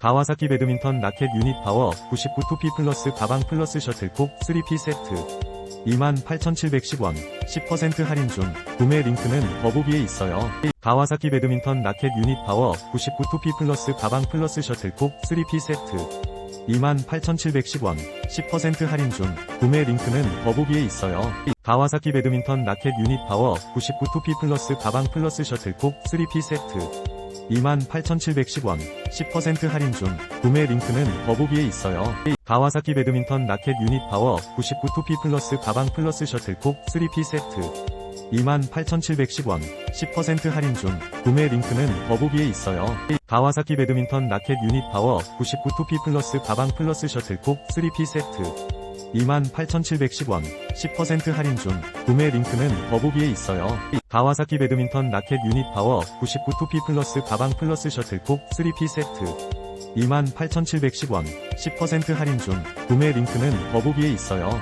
가와사키 배드민턴 라켓 유닛 파워 99 2P 플러스 가방 플러스 셔틀콕 3P 세트 28,710원 10% 할인 중 구매 링크는 더보기에 있어요. 가와사키 배드민턴 라켓 유닛 파워 99 2P 플러스 가방 플러스 셔틀콕 3P 세트 28,710원 10% 할인 중 구매 링크는 더보기에 있어요. 가와사키 배드민턴 라켓 유닛 파워 99 2P 플러스 가방 플러스 셔틀콕 3P 세트 28,710원 10% 할인 중 구매 링크는 더보기에 있어요. 가와사키 배드민턴 라켓 유닛 파워 99 2P 플러스 가방 플러스 셔틀콕 3P 세트 28,710원 10% 할인 중 구매 링크는 더보기에 있어요. 가와사키 배드민턴 라켓 유닛 파워 99 2P 플러스 가방 플러스 셔틀콕 3P 세트 28,710원 10% 할인 중 구매 링크는 더보기에 있어요. 가와사키 배드민턴 라켓 유닛 파워 99 2P 플러스 가방 플러스 셔틀콕 3P 세트 28,710원 10% 할인 중 구매 링크는 더보기에 있어요.